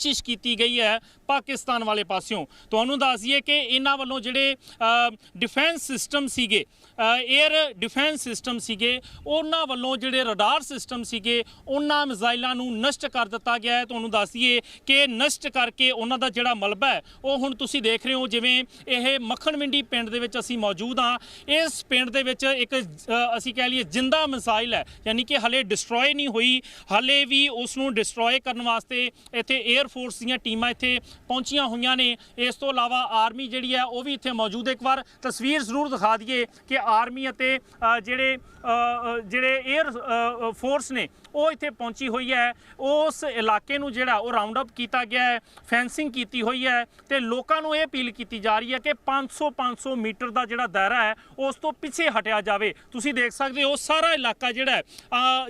ਕੋਸ਼ਿਸ਼ ਕੀਤੀ ਗਈ ਹੈ ਪਾਕਿਸਤਾਨ ਵਾਲੇ ਪਾਸਿਓਂ। ਤੁਹਾਨੂੰ ਦੱਸ ਦਈਏ ਕਿ ਇਹਨਾਂ ਵੱਲੋਂ ਜਿਹੜੇ ਡਿਫੈਂਸ ਸਿਸਟਮ ਸੀਗੇ 에ਅਰ ਡਿਫੈਂਸ ਸਿਸਟਮ ਸੀਗੇ, ਉਹਨਾਂ ਵੱਲੋਂ ਜਿਹੜੇ ਰਡਾਰ ਸਿਸਟਮ ਸੀਗੇ, ਉਹਨਾਂ ਮਿਜ਼ਾਈਲਾਂ ਨੂੰ ਨਸ਼ਟ ਕਰ ਦਿੱਤਾ ਗਿਆ ਹੈ। ਤੁਹਾਨੂੰ ਦੱਸ ਦਈਏ ਕਿ ਨਸ਼ਟ ਕਰਕੇ ਉਹਨਾਂ ਦਾ ਜਿਹੜਾ ਮਲਬਾ ਹੈ, ਉਹ ਹੁਣ ਤੁਸੀਂ ਦੇਖ ਰਹੇ ਹੋ ਜਿਵੇਂ ਇਹ ਮੱਖਣਵਿੰਡੀ ਪਿੰਡ ਦੇ ਵਿੱਚ ਅਸੀਂ ਮੌਜੂਦ ਹਾਂ। ਇਸ ਪਿੰਡ ਦੇ ਵਿੱਚ ਇੱਕ ਅਸੀਂ ਕਹਿ ਲਈਏ ਜਿੰਦਾ ਮਿਸਾਈਲ ਹੈ, ਯਾਨੀ ਕਿ ਹਲੇ ਡਿਸਟਰੋਏ ਨਹੀਂ ਹੋਈ, ਹਲੇ ਵੀ ਉਸ ਨੂੰ ਡਿਸਟਰੋਏ ਕਰਨ ਵਾਸਤੇ ਇੱਥੇ 에ਅਰ ਫੋਰਸ ਦੀਆਂ ਟੀਮਾਂ ਇੱਥੇ ਪਹੁੰਚੀਆਂ ਹੋਈਆਂ ਨੇ। ਇਸ ਤੋਂ ਇਲਾਵਾ ਆਰਮੀ ਜਿਹੜੀ ਹੈ, ਉਹ ਵੀ ਇੱਥੇ ਮੌਜੂਦ ਹੈ। ਇੱਕ ਵਾਰ ਤਸਵੀਰ ਜ਼ਰੂਰ ਦਿਖਾ ਦਈਏ ਕਿ ਆਰਮੀ ਅਤੇ ਜਿਹੜੇ ਜਿਹੜੇ 에ਅਰ ਫੋਰਸ ਨੇ, ਉਹ ਇੱਥੇ ਪਹੁੰਚੀ ਹੋਈ ਹੈ। ਉਸ ਇਲਾਕੇ ਨੂੰ ਜਿਹੜਾ, ਉਹ ਰਾਉਂਡ ਅਪ ਕੀਤਾ ਗਿਆ ਹੈ ਫੈਂਸਿੰਗ ਕੀਤੀ ਹੋਈ ਹੈ ਤੇ ਲੋਕਾਂ ਨੂੰ ਇਹ ਅਪੀਲ ਕੀਤੀ ਜਾ ਰਹੀ ਹੈ ਕਿ 500 500 ਮੀਟਰ ਦਾ ਜਿਹੜਾ ਦਾਇਰਾ ਹੈ, ਉਸ ਤੋਂ ਪਿੱਛੇ ਹਟਿਆ ਜਾਵੇ। ਤੁਸੀਂ ਦੇਖ ਸਕਦੇ ਹੋ ਸਾਰਾ ਇਲਾਕਾ ਜਿਹੜਾ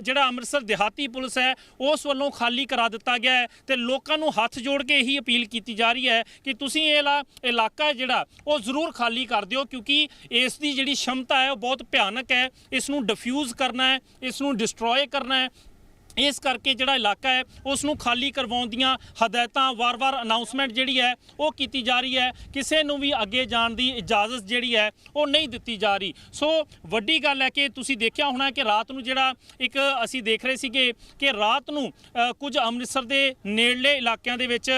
ਜਿਹੜਾ ਅੰਮ੍ਰਿਤਸਰ ਦਿਹਾਤੀ ਪੁਲਿਸ ਹੈ, ਉਸ ਵੱਲੋਂ ਖਾਲੀ ਕਰਾ ਦਿੱਤਾ ਗਿਆ ਹੈ ਤੇ ਲੋਕਾਂ ਨੂੰ ਹੱਥ ਜੋੜ ਕੇ ਇਹੀ ਅਪੀਲ ਕੀਤੀ ਜਾ ਰਹੀ ਹੈ ਕਿ ਤੁਸੀਂ ਇਹ ਇਲਾ- ਇਲਾਕਾ ਜਿਹੜਾ, ਉਹ ਜ਼ਰੂਰ ਖਾਲੀ ਕਰ ਦਿਓ ਕਿਉਂਕਿ ਇਸ ਦੀ ਜਿਹੜੀ ਸ਼ਮਤਾ ਹੈ, ਉਹ ਬਹੁਤ ਭਿਆਨਕ ਹੈ। ਇਸ ਨੂੰ ਡਿਫਿਊਜ਼ ਕਰਨਾ ਹੈ, ਇਸ ਨੂੰ ਡਿਸਟਰੋਏ ਕਰਨਾ ਹੈ। ਇਸ ਕਰਕੇ ਜਿਹੜਾ ਇਲਾਕਾ ਹੈ, ਉਸ ਨੂੰ ਖਾਲੀ ਕਰਵਾਉਣ ਦੀਆਂ ਹਦਾਇਤਾਂ ਵਾਰ-ਵਾਰ ਅਨਾਉਂਸਮੈਂਟ ਜਿਹੜੀ ਹੈ, ਉਹ ਕੀਤੀ ਜਾ ਰਹੀ ਹੈ। ਕਿਸੇ ਨੂੰ ਵੀ ਅੱਗੇ ਜਾਣ ਦੀ ਇਜਾਜ਼ਤ ਜਿਹੜੀ ਹੈ, ਉਹ ਨਹੀਂ ਦਿੱਤੀ ਜਾ ਰਹੀ। ਸੋ ਵੱਡੀ ਗੱਲ ਹੈ ਕਿ ਤੁਸੀਂ ਦੇਖਿਆ ਹੋਣਾ ਕਿ ਰਾਤ ਨੂੰ ਜਿਹੜਾ ਇੱਕ ਅਸੀਂ ਦੇਖ ਰਹੇ ਸੀਗੇ ਕਿ ਰਾਤ ਨੂੰ ਕੁਝ ਅੰਮ੍ਰਿਤਸਰ ਦੇ ਨੇੜਲੇ ਇਲਾਕਿਆਂ ਦੇ ਵਿੱਚ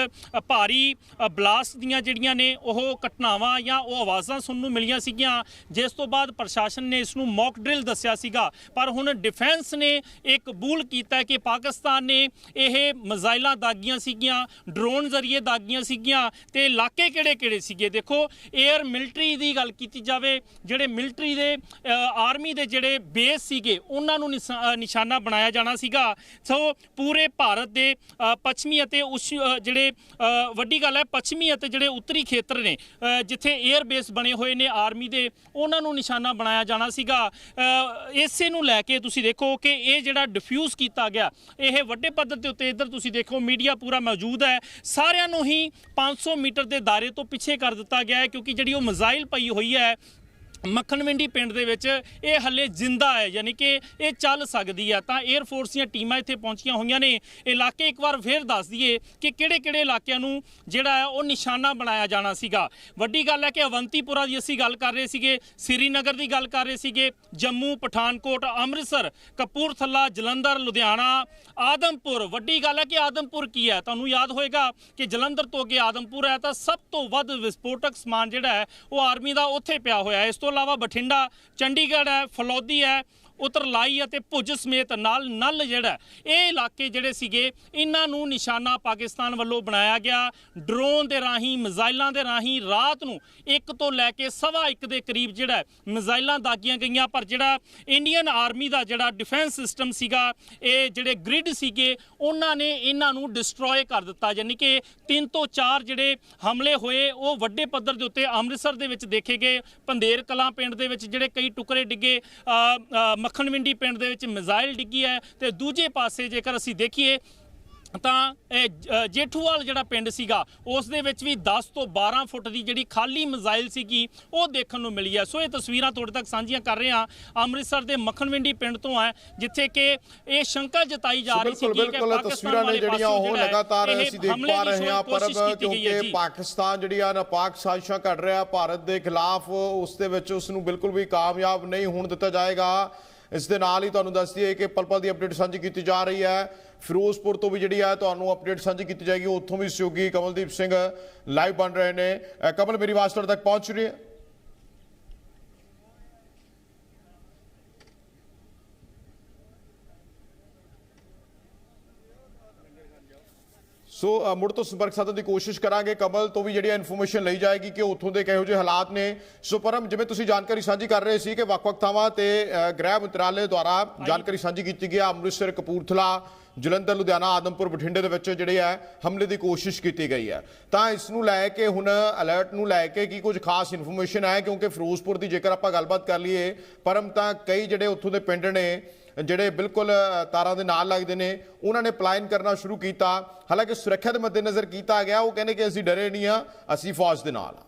ਭਾਰੀ ਬਲਾਸਟ ਦੀਆਂ ਜਿਹੜੀਆਂ ਨੇ ਉਹ ਘਟਨਾਵਾਂ ਜਾਂ ਉਹ ਆਵਾਜ਼ਾਂ ਸੁਣਨ ਨੂੰ ਮਿਲੀਆਂ ਸੀਗੀਆਂ। ਜਿਸ ਤੋਂ ਬਾਅਦ ਪ੍ਰਸ਼ਾਸਨ ਨੇ ਇਸ ਨੂੰ ਮੌਕ ਡਰਿਲ ਦੱਸਿਆ ਸੀਗਾ। ਪਰ ਹੁਣ ਡਿਫੈਂਸ ਨੇ ਇਹ ਕਬੂਲ ਕੀਤਾ ਕਿ ਕਿ ਪਾਕਿਸਤਾਨ ਨੇ ਇਹ ਮਿਜ਼ਾਈਲਾਂ ਦਾਗੀਆਂ ਸੀਗੀਆਂ, ਡਰੋਨ ਜ਼ਰੀਏ ਦਾਗੀਆਂ ਸੀਗੀਆਂ ਤੇ ਇਲਾਕੇ ਕਿਹੜੇ-ਕਿਹੜੇ ਸੀਗੇ? ਦੇਖੋ 에ਅਰ ਮਿਲਟਰੀ ਦੀ ਗੱਲ ਕੀਤੀ ਜਾਵੇ, ਜਿਹੜੇ ਮਿਲਟਰੀ ਦੇ ਆਰਮੀ ਦੇ ਜਿਹੜੇ ਬੇਸ ਸੀਗੇ, ਉਹਨਾਂ ਨੂੰ ਨਿਸ਼ਾ- ਨਿਸ਼ਾਨਾ ਬਣਾਇਆ ਜਾਣਾ ਸੀਗਾ। ਸੋ, ਪੂਰੇ ਭਾਰਤ ਦੇ ਪੱਛਮੀ ਅਤੇ ਉਸ ਜਿਹੜੇ ਵੱਡੀ ਗੱਲ ਹੈ, ਪੱਛਮੀ ਅਤੇ ਜਿਹੜੇ ਉੱਤਰੀ ਖੇਤਰ ਨੇ ਜਿੱਥੇ 에ਅਰ ਬੇਸ ਬਣੇ ਹੋਏ ਨੇ ਆਰਮੀ ਦੇ, ਉਹਨਾਂ ਨੂੰ ਨਿਸ਼ਾਨਾ ਬਣਾਇਆ ਜਾਣਾ ਸੀਗਾ। ਇਸੇ ਨੂੰ ਲੈ ਕੇ ਤੁਸੀਂ ਦੇਖੋ ਕਿ ਇਹ ਜਿਹੜਾ ਡਿਫਿਊਜ਼ ਕੀਤਾ ਗਿਆ। ਇਹ ਵੱਡੇ ਪੱਧਰ ਦੇ ਉੱਤੇ ਇੱਧਰ ਤੁਸੀਂ ਦੇਖੋ, ਮੀਡੀਆ ਪੂਰਾ ਮੌਜੂਦ ਹੈ। ਸਾਰਿਆਂ ਨੂੰ ਹੀ 500 ਮੀਟਰ ਦੇ ਦਾਇਰੇ ਤੋਂ ਪਿੱਛੇ ਕਰ ਦਿੱਤਾ ਗਿਆ ਹੈ, ਕਿਉਂਕਿ ਜਿਹੜੀ ਉਹ ਮਿਜ਼ਾਈਲ ਪਈ ਹੋਈ ਹੈ ਮੱਖਣਵਿੰਡੀ ਪਿੰਡ ਦੇ ਵਿੱਚ ਇਹ ਹੱਲੇ ਜਿੰਦਾ ਹੈ, ਯਾਨੀ ਕਿ ਇਹ ਚੱਲ ਸਕਦੀ ਆ ਤਾਂ 에ਅਰ ਫੋਰਸ ਦੀਆਂ ਟੀਮਾਂ ਇੱਥੇ ਪਹੁੰਚੀਆਂ ਹੋਈਆਂ ਨੇ। ਇਲਾਕੇ ਇੱਕ ਵਾਰ ਫੇਰ ਦੱਸ ਦਈਏ ਕਿ ਕਿਹੜੇ-ਕਿਹੜੇ ਇਲਾਕਿਆਂ ਨੂੰ ਜਿਹੜਾ ਹੈ ਉਹ ਨਿਸ਼ਾਨਾ ਬਣਾਇਆ ਜਾਣਾ ਸੀਗਾ। ਵੱਡੀ ਗੱਲ ਹੈ ਕਿ ਅਵੰਤੀਪੁਰਾ ਦੀ ਅਸੀਂ ਗੱਲ ਕਰ ਰਹੇ ਸੀਗੇ, ਸ੍ਰੀਨਗਰ ਦੀ ਗੱਲ ਕਰ ਰਹੇ ਸੀਗੇ, ਜੰਮੂ, ਪਠਾਨਕੋਟ, ਅੰਮ੍ਰਿਤਸਰ, ਕਪੂਰਥਲਾ, ਜਲੰਧਰ, ਲੁਧਿਆਣਾ, ਆਦਮਪੁਰ। ਵੱਡੀ ਗੱਲ ਹੈ ਕਿ ਆਦਮਪੁਰ ਕੀ ਹੈ? ਤੁਹਾਨੂੰ ਯਾਦ ਹੋਏਗਾ ਕਿ ਜਲੰਧਰ ਤੋਂ ਅੱਗੇ ਆਦਮਪੁਰ ਹੈ ਤਾਂ ਸਭ ਤੋਂ ਵੱਧ ਵਿਸਫੋਟਕ ਸਮਾਨ ਜਿਹੜਾ ਹੈ ਉਹ ਆਰਮੀ ਦਾ ਉੱਥੇ ਪਿਆ ਹੋਇਆ ਹੈ। ਇਸ ਤੋਂ ਇਲਾਵਾ ਬਠਿੰਡਾ ਚੰਡੀਗੜ੍ਹ ਹੈ ਫਲੌਦੀ ਹੈ ਉਤਰਲਾਈ ਅਤੇ ਭੁਜ ਸਮੇਤ ਨਾਲ ਨਲ ਜਿਹੜਾ ਇਹ ਇਲਾਕੇ ਜਿਹੜੇ ਸੀਗੇ ਇਹਨਾਂ ਨੂੰ ਨਿਸ਼ਾਨਾ ਪਾਕਿਸਤਾਨ ਵੱਲੋਂ ਬਣਾਇਆ ਗਿਆ। ਡਰੋਨ ਦੇ ਰਾਹੀਂ ਮਿਜ਼ਾਈਲਾਂ ਦੇ ਰਾਹੀਂ ਰਾਤ ਨੂੰ ਇੱਕ ਤੋਂ ਲੈ ਕੇ ਸਵਾ ਇੱਕ ਦੇ ਕਰੀਬ ਜਿਹੜਾ ਹੈ, ਮਿਜ਼ਾਈਲਾਂ ਦਾਗੀਆਂ ਗਈਆਂ। ਪਰ ਜਿਹੜਾ ਇੰਡੀਅਨ ਆਰਮੀ ਦਾ ਜਿਹੜਾ ਡਿਫੈਂਸ ਸਿਸਟਮ ਸੀਗਾ ਇਹ ਜਿਹੜੇ ਗ੍ਰਿਡ ਸੀਗੇ ਉਹਨਾਂ ਨੇ ਇਹਨਾਂ ਨੂੰ ਡਿਸਟਰੋਏ ਕਰ ਦਿੱਤਾ। ਯਾਨੀ ਕਿ ਤਿੰਨ ਤੋਂ ਚਾਰ ਜਿਹੜੇ ਹਮਲੇ ਹੋਏ ਉਹ ਵੱਡੇ ਪੱਧਰ ਦੇ ਉੱਤੇ ਅੰਮ੍ਰਿਤਸਰ ਦੇ ਵਿੱਚ ਦੇਖੇ ਗਏ। ਪੰਦੇਰ ਕਲਾਂ ਪਿੰਡ ਦੇ ਵਿੱਚ ਜਿਹੜੇ ਕਈ ਟੁਕੜੇ ਡਿੱਗੇ। ਮੱਖਣਵਿੰਡੀ ਪਿੰਡ ਦੇ ਵਿੱਚ ਮਿਜ਼ਾਈਲ ਡਿੱਗੀ ਹੈ ਤੇ ਦੂਜੇ ਪਾਸੇ ਜੇਕਰ ਅਸੀਂ ਦੇਖੀਏ ਤਾਂ ਜੇਠੂਵਾਲ ਜਿਹੜਾ ਪਿੰਡ ਸੀਗਾ ਉਸ ਦੇ ਵਿੱਚ ਵੀ 10 ਤੋਂ 12 ਫੁੱਟ ਦੀ ਜਿਹੜੀ ਖਾਲੀ ਮਿਜ਼ਾਈਲ ਸੀਗੀ ਉਹ ਦੇਖਣ ਨੂੰ ਮਿਲੀ ਹੈ। ਸੋ ਇਹ ਤਸਵੀਰਾਂ ਤੁਹਾਡੇ ਤੱਕ ਸਾਂਝੀਆਂ ਕਰ ਰਹੇ ਹਾਂ। ਅੰਮ੍ਰਿਤਸਰ ਦੇ ਮੱਖਣਵਿੰਡੀ ਪਿੰਡ ਤੋਂ ਹੈ ਜਿੱਥੇ ਕਿ ਇਹ ਸ਼ੰਕਾ ਜਤਾਈ ਜਾ ਰਹੀ ਸੀ ਬਿਲਕੁਲ ਬਿਲਕੁਲ ਤਸਵੀਰਾਂ ਨੇ ਜਿਹੜੀਆਂ ਉਹ ਲਗਾਤਾਰ ਅਸੀਂ ਦੇਖ ਪਾ ਰਹੇ ਹਾਂ ਪਰ ਕਿਉਂਕਿ ਪਾਕਿਸਤਾਨ ਜਿਹੜੀ ਆ ਨਾਪਾਕ ਸਾਜ਼ਿਸ਼ਾਂ ਘੜ ਰਿਹਾ ਭਾਰਤ ਦੇ ਖਿਲਾਫ ਉਸ ਦੇ ਵਿੱਚ ਉਸ ਨੂੰ ਬਿਲਕੁਲ ਵੀ ਕਾਮਯਾਬ ਨਹੀਂ ਹੋਣ ਦਿੱਤਾ ਜਾਏਗਾ। ਇਸ ਦੇ ਨਾਲ ਹੀ ਤੁਹਾਨੂੰ ਦੱਸ ਦਈਏ ਕਿ ਪਲ ਪਲ ਦੀ ਅਪਡੇਟ ਸਾਂਝੀ ਕੀਤੀ ਜਾ ਰਹੀ ਹੈ। ਫਿਰੋਜ਼ਪੁਰ ਤੋਂ ਵੀ ਜਿਹੜੀ ਹੈ ਤੁਹਾਨੂੰ ਅਪਡੇਟ ਸਾਂਝੀ ਕੀਤੀ ਜਾਏਗੀ। ਉੱਥੋਂ ਵੀ ਸਹਿਯੋਗੀ ਕਮਲਦੀਪ ਸਿੰਘ ਲਾਈਵ ਬਣ ਰਹੇ ਨੇ। ਕਮਲ, ਮੇਰੀ ਆਵਾਜ਼ ਤੁਹਾਡੇ ਤੱਕ ਪਹੁੰਚ ਰਹੀ ਹੈ? ਸੋ ਮੁੜ ਤੋਂ ਸੰਪਰਕ ਸਾਧਨ ਦੀ ਕੋਸ਼ਿਸ਼ ਕਰਾਂਗੇ। ਕਮਲ ਤੋਂ ਵੀ ਜਿਹੜੀ ਇਨਫੋਰਮੇਸ਼ਨ ਲਈ ਜਾਏਗੀ ਕਿ ਉੱਥੋਂ ਦੇ ਕਿਹੋ ਜਿਹੇ ਹਾਲਾਤ ਨੇ। ਸੋ ਪਰਮ ਜਿਵੇਂ ਤੁਸੀਂ ਜਾਣਕਾਰੀ ਸਾਂਝੀ ਕਰ ਰਹੇ ਸੀ ਕਿ ਵੱਖ-ਵੱਖ ਥਾਵਾਂ ਤੇ ਗ੍ਰਹਿ ਮੰਤਰਾਲੇ ਦੁਆਰਾ ਜਾਣਕਾਰੀ ਸਾਂਝੀ ਕੀਤੀ ਗਈ ਹੈ ਅੰਮ੍ਰਿਤਸਰ ਕਪੂਰਥਲਾ ਜਲੰਧਰ ਲੁਧਿਆਣਾ ਆਦਮਪੁਰ ਬਠਿੰਡੇ ਦੇ ਵਿੱਚ ਜਿਹੜੀ ਹੈ ਹਮਲੇ ਦੀ ਕੋਸ਼ਿਸ਼ ਕੀਤੀ ਗਈ ਹੈ ਤਾਂ ਇਸ ਨੂੰ ਲੈ ਕੇ ਹੁਣ ਅਲਰਟ ਨੂੰ ਲੈ ਕੇ ਕੀ ਕੁਝ ਖਾਸ ਇਨਫੋਰਮੇਸ਼ਨ ਹੈ? ਕਿਉਂਕਿ ਫਿਰੋਜ਼ਪੁਰ ਦੀ ਜੇਕਰ ਆਪਾਂ ਗੱਲਬਾਤ ਕਰ ਲਈਏ ਪਰਮ ਤਾਂ ਕਈ ਜਿਹੜੇ ਉੱਥੋਂ ਦੇ ਪਿੰਡ ਨੇ ਜਿਹੜੇ ਬਿਲਕੁਲ ਤਾਰਾਂ ਦੇ ਨਾਲ ਲੱਗਦੇ ਨੇ, ਉਹਨਾਂ ਨੇ ਪਲਾਇਨ ਕਰਨਾ ਸ਼ੁਰੂ ਕੀਤਾ। ਹਾਲਾਂਕਿ ਸੁਰੱਖਿਆ ਦੇ ਮੱਦੇਨਜ਼ਰ ਕੀਤਾ ਗਿਆ, ਉਹ ਕਹਿੰਦੇ ਕਿ ਅਸੀਂ ਡਰੇ ਨਹੀਂ ਆ ਅਸੀਂ ਫੌਜ ਦੇ ਨਾਲ ਆ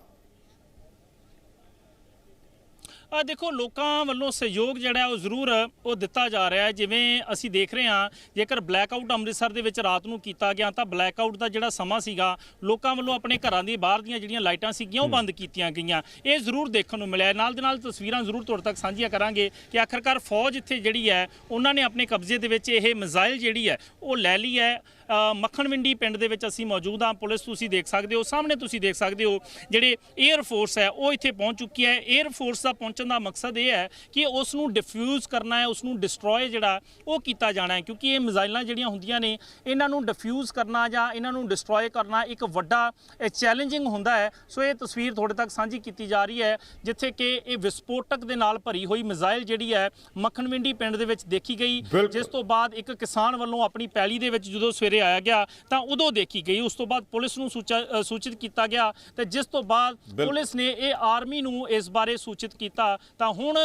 ਆ ਦੇਖੋ ਲੋਕਾਂ ਵੱਲੋਂ ਸਹਿਯੋਗ ਜਿਹੜਾ ਉਹ ਜ਼ਰੂਰ ਉਹ ਦਿੱਤਾ ਜਾ ਰਿਹਾ ਹੈ। ਜਿਵੇਂ ਅਸੀਂ ਦੇਖ ਰਹੇ ਹਾਂ ਜੇਕਰ ਬਲੈਕਆਊਟ ਅੰਮ੍ਰਿਤਸਰ ਦੇ ਵਿੱਚ ਰਾਤ ਨੂੰ ਕੀਤਾ ਗਿਆ ਤਾਂ ਬਲੈਕਆਊਟ ਦਾ ਜਿਹੜਾ ਸਮਾਂ ਸੀਗਾ ਲੋਕਾਂ ਵੱਲੋਂ ਆਪਣੇ ਘਰਾਂ ਦੀ ਬਾਹਰ ਦੀਆਂ ਜਿਹੜੀਆਂ ਲਾਈਟਾਂ ਸੀਗੀਆਂ ਉਹ ਬੰਦ ਕੀਤੀਆਂ ਗਈਆਂ। ਇਹ ਜ਼ਰੂਰ ਦੇਖਣ ਨੂੰ ਮਿਲਿਆ। ਨਾਲ ਦੇ ਨਾਲ ਤਸਵੀਰਾਂ ਜ਼ਰੂਰ ਤੁਹਾਡੇ ਤੱਕ ਸਾਂਝੀਆਂ ਕਰਾਂਗੇ ਕਿ ਆਖਰਕਾਰ ਫੌਜ ਇੱਥੇ ਜਿਹੜੀ ਹੈ ਉਹਨਾਂ ਨੇ ਆਪਣੇ ਕਬਜ਼ੇ ਦੇ ਵਿੱਚ ਇਹ ਮਿਜ਼ਾਈਲ ਜਿਹੜੀ ਹੈ ਉਹ ਲੈ ਲਈ ਹੈ। ਅ, ਮੱਖਣ ਮੰਡੀ ਪਿੰਡ ਦੇ ਵਿੱਚ ਅਸੀਂ ਮੌਜੂਦ ਹਾਂ। ਪੁਲਿਸ ਤੁਸੀਂ ਦੇਖ ਸਕਦੇ ਹੋ ਸਾਹਮਣੇ ਤੁਸੀਂ ਦੇਖ ਸਕਦੇ ਹੋ ਜਿਹੜੇ 에ਅਰ ਫੋਰਸ ਹੈ ਉਹ ਇੱਥੇ ਪਹੁੰਚ ਚੁੱਕੀ ਹੈ। 에ਅਰ ਫੋਰਸ ਦਾ ਪਹੁੰਚਣ ਦਾ ਮਕਸਦ ਇਹ ਹੈ ਕਿ ਉਸ ਨੂੰ ਡਿਫਿਊਜ਼ ਕਰਨਾ ਹੈ ਉਸ ਨੂੰ ਡਿਸਟਰੋਏ ਜਿਹੜਾ ਉਹ ਕੀਤਾ ਜਾਣਾ ਹੈ ਕਿਉਂਕਿ ਇਹ ਮਿਜ਼ਾਈਲਾਂ ਜਿਹੜੀਆਂ ਹੁੰਦੀਆਂ ਨੇ ਇਹਨਾਂ ਨੂੰ ਡਿਫਿਊਜ਼ ਕਰਨਾ ਜਾਂ ਇਹਨਾਂ ਨੂੰ ਡਿਸਟਰੋਏ ਕਰਨਾ ਇੱਕ ਵੱਡਾ ਚੈਲੰਜਿੰਗ ਹੁੰਦਾ ਹੈ ਸੋ ਇਹ ਤਸਵੀਰ ਤੁਹਾਡੇ ਤੱਕ ਸਾਂਝੀ ਕੀਤੀ ਜਾ ਰਹੀ ਹੈ ਜਿੱਥੇ ਕਿ ਇਹ ਵਿਸਫੋਟਕ ਦੇ ਨਾਲ ਭਰੀ ਹੋਈ ਮਿਜ਼ਾਈਲ ਜਿਹੜੀ ਹੈ ਮੱਖਣ ਮੰਡੀ ਪਿੰਡ ਦੇ ਵਿੱਚ ਦੇਖੀ ਗਈ। ਜਿਸ ਤੋਂ ਬਾਅਦ ਇੱਕ ਕਿਸਾਨ ਵੱਲੋਂ ਆਪਣੀ ਪੈਲੀ ਦੇ ਵਿੱਚ ਜਦੋਂ ਸਵੇਰੇ ਆਇਆ ਗਿਆ ਤਾਂ ਉਦੋਂ ਦੇਖੀ ਗਈ ਉਸ ਤੋਂ ਬਾਅਦ ਪੁਲਿਸ ਨੂੰ ਸੂਚਿਤ ਕੀਤਾ ਗਿਆ ਤੇ ਜਿਸ ਤੋਂ ਬਾਅਦ। ਪੁਲਿਸ ਨੇ ਇਹ ਆਰਮੀ ਨੂੰ ਇਸ ਬਾਰੇ ਸੂਚਿਤ ਕੀਤਾ ਤਾਂ ਹੁਣ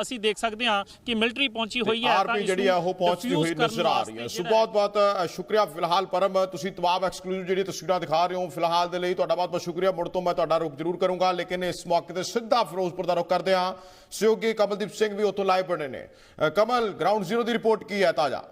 ਅਸੀਂ ਦੇਖ ਸਕਦੇ ਹਾਂ ਕਿ ਮਿਲਟਰੀ ਪਹੁੰਚੀ ਹੋਈ ਹੈ ਆਰਪੀ ਜਿਹੜੀ ਆ ਉਹ ਪਹੁੰਚਦੀ ਹੋਈ ਨਜ਼ਰ ਆ ਰਹੀ ਹੈ। ਸੋ ਬਹੁਤ ਬਹੁਤ ਸ਼ੁਕਰੀਆ ਫਿਲਹਾਲ ਪਰਮ। ਤੁਸੀਂ ਤਮਾਮ ਐਕਸਕਲੂਸਿਵ ਜਿਹੜੀ ਤਸਵੀਰਾਂ ਦਿਖਾ ਰਹੇ ਹੋ ਫਿਲਹਾਲ ਦੇ ਲਈ ਤੁਹਾਡਾ ਬਹੁਤ ਬਹੁਤ ਸ਼ੁਕਰੀਆ। ਮੁੜ ਤੋਂ ਮੈਂ ਤੁਹਾਡਾ ਰੁਕ ਜ਼ਰੂਰ ਕਰੂੰਗਾ ਲੇਕਿਨ ਇਸ ਮੌਕੇ ਤੇ ਸਿੱਧਾ ਫਿਰੋਜ਼ਪੁਰ ਦਾ ਰੁਕ ਕਰਦੇ ਹਾਂ। ਸਹਿਯੋਗੀ ਕਮਲਦੀਪ ਸਿੰਘ ਵੀ ਉੱਥੋਂ ਲਾਈਵ ਬਣੇ ਨੇ। ਕਮਲ ਗਰਾਊਂਡ ਜ਼ੀਰੋ ਦੀ ਰਿਪੋਰਟ ਕੀ ਹੈ ਤਾਜ਼ਾ?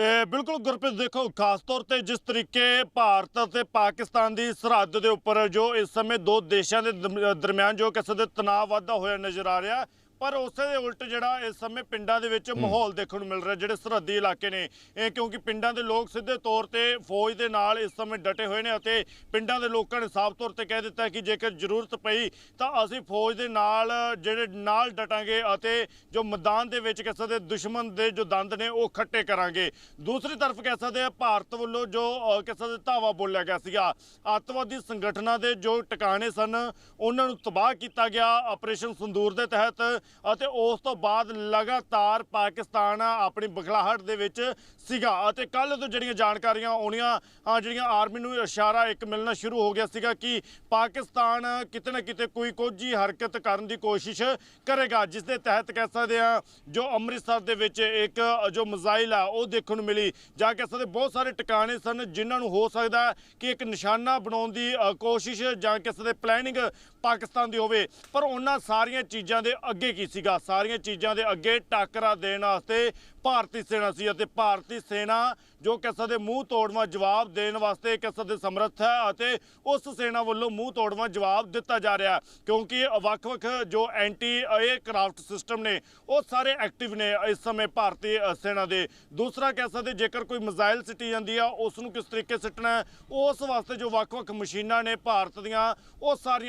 ਬਿਲਕੁਲ ਗੁਰਪ੍ਰੀਤ, ਦੇਖੋ, ਖਾਸ ਤੌਰ ਤੇ ਜਿਸ ਤਰੀਕੇ ਭਾਰਤ ਅਤੇ ਪਾਕਿਸਤਾਨ ਦੀ ਸਰਹੱਦ ਦੇ ਉੱਪਰ ਜੋ ਇਸ ਸਮੇਂ ਦੋ ਦੇਸ਼ਾਂ ਦੇ ਦਰਮ- ਦਰਮਿਆਨ ਜੋ ਕਿਸੇ ਦੇ ਤਣਾਅ ਵਾਧਾ ਹੋਇਆ ਨਜ਼ਰ ਆ ਰਿਹਾ ਪਰ ਉਸੇ ਦੇ ਉਲਟ ਜਿਹੜਾ ਇਸ ਸਮੇਂ ਪਿੰਡਾਂ ਦੇ ਵਿੱਚ ਮਾਹੌਲ ਦੇਖਣ ਨੂੰ ਮਿਲ ਰਿਹਾ ਜਿਹੜੇ ਸਰਹੱਦੀ ਇਲਾਕੇ ਨੇ ਇਹ ਕਿਉਂਕਿ ਪਿੰਡਾਂ ਦੇ ਲੋਕ ਸਿੱਧੇ ਤੌਰ ਤੇ ਫੌਜ ਦੇ ਨਾਲ ਇਸ ਸਮੇਂ ਡਟੇ ਹੋਏ ਨੇ ਅਤੇ ਪਿੰਡਾਂ ਦੇ ਲੋਕਾਂ ਨੇ ਸਾਫ਼ ਤੌਰ ਤੇ ਕਹਿ ਦਿੱਤਾ ਕਿ ਜੇਕਰ ਜ਼ਰੂਰਤ ਪਈ ਤਾਂ ਅਸੀਂ ਫੌਜ ਦੇ ਨਾਲ ਜਿਹੜੇ ਨਾਲ ਡਟਾਂਗੇ ਅਤੇ ਜੋ ਮੈਦਾਨ ਦੇ ਵਿੱਚ ਕਿਸੇ ਦੇ ਦੁਸ਼ਮਣ ਦੇ ਜੋ ਦੰਦ ਨੇ ਉਹ ਖੱਟੇ ਕਰਾਂਗੇ। ਦੂਸਰੀ ਤਰਫ ਕਹਿ ਸਕਦੇ ਆ ਭਾਰਤ ਵੱਲੋਂ ਜੋ ਅਹ, ਕਿਸੇ ਦੇ ਧਾਵਾ ਬੋਲਿਆ ਗਿਆ ਸੀਗਾ ਅੱਤਵਾਦੀ ਸੰਗਠਨਾਂ ਦੇ ਜੋ ਟਿਕਾਣੇ ਸਨ ਉਹਨਾਂ ਨੂੰ ਤਬਾਹ ਕੀਤਾ ਗਿਆ। ਆਪਰੇਸ਼ਨ ਸੰਦੂਰ ਦੇ ਤਹਿਤ ਅਤੇ ਉਸ ਤੋਂ ਬਾਅਦ ਲਗਾਤਾਰ ਪਾਕਿਸਤਾਨ ਆਪਣੀ ਬਖਲਾਹਟ ਦੇ ਵਿੱਚ ਸੀਗਾ। ਅਤੇ ਕੱਲ ਤੋਂ ਜਿਹੜੀਆਂ ਜਾਣਕਾਰੀਆਂ ਆਉਣੀਆਂ ਜਿਹੜੀਆਂ ਆਰਮੀ ਨੂੰ ਇਸ਼ਾਰਾ ਇੱਕ ਮਿਲਣਾ ਸ਼ੁਰੂ ਹੋ ਗਿਆ ਸੀਗਾ ਕਿ ਪਾਕਿਸਤਾਨ ਕਿਤੇ ਨਾ ਕਿਤੇ ਕੋਈ ਕੋਝੀ ਹਰਕਤ ਕਰਨ ਦੀ ਕੋਸ਼ਿਸ਼ ਕਰੇਗਾ, ਜਿਸ ਦੇ ਤਹਿਤ ਕਹਿ ਸਕਦੇ ਆ ਜੋ ਅੰਮ੍ਰਿਤਸਰ ਦੇ ਵਿੱਚ ਇੱਕ, ਜੋ ਮਿਜ਼ਾਈਲ ਆ, ਉਹ ਦੇਖਣ ਨੂੰ ਮਿਲੀ। ਜਾਂ ਕਹਿ ਸਕਦੇ ਬਹੁਤ ਸਾਰੇ ਟਿਕਾਣੇ ਸਨ ਜਿਨ੍ਹਾਂ ਨੂੰ ਹੋ ਸਕਦਾ ਕਿ ਇੱਕ ਨਿਸ਼ਾਨਾ ਬਣਾਉਣ ਦੀ ਕੋਸ਼ਿਸ਼ ਜਾਂ ਕਿਸੇ ਦੇ ਪਲੈਨਿੰਗ ਪਾਕਿਸਤਾਨ ਦੀ ਹੋਵੇ। ਪਰ ਉਹਨਾਂ ਸਾਰੀਆਂ ਚੀਜ਼ਾਂ ਦੇ ਅੱਗੇ ਕੀ ਸੀਗਾ? ਸਾਰੀਆਂ ਚੀਜ਼ਾਂ ਦੇ ਅੱਗੇ ਟਾਕਰਾ ਦੇਣ ਵਾਸਤੇ ਭਾਰਤੀ ਸੈਨਾ ਸੀ ਅਤੇ ਭਾਰਤੀ ਸੈਨਾ ਜੋ ਕਿਸੇ ਦੇ ਮੂੰਹ ਤੋੜਵਾਂ ਜਵਾਬ ਦੇਣ ਵਾਸਤੇ ਕਿਸੇ ਦੇ ਸਮਰੱਥ ਹੈ ਅਤੇ ਉਸ ਸੈਨਾ ਵੱਲੋਂ ਮੂੰਹ ਤੋੜਵਾਂ ਜਵਾਬ ਦਿੱਤਾ ਜਾ ਰਿਹਾ ਕਿਉਂਕਿ ਵੱਖ-ਵੱਖ ਜੋ ਐਂਟੀ 에ਅਰਕ੍ਰਾਫਟ ਸਿਸਟਮ ਨੇ, ਉਹ ਸਾਰੇ ਐਕਟਿਵ ਨੇ ਇਸ ਸਮੇਂ ਭਾਰਤੀ ਸੈਨਾ ਦੇ। ਦੂਸਰਾ ਕਹਿ ਸਕਦੇ ਜੇਕਰ ਕੋਈ ਮਿਜ਼ਾਈਲ ਸਿੱਟੀ ਜਾਂਦੀ ਆ, ਉਸ ਨੂੰ ਕਿਸ ਤਰੀਕੇ ਸਿੱਟਣਾ ਉਸ ਵਾਸਤੇ ਜੋ ਵੱਖ-ਵੱਖ ਮਸ਼ੀਨਾਂ ਨੇ ਭਾਰਤ ਦੀਆਂ, ਉਹ ਸਾਰੀਆਂ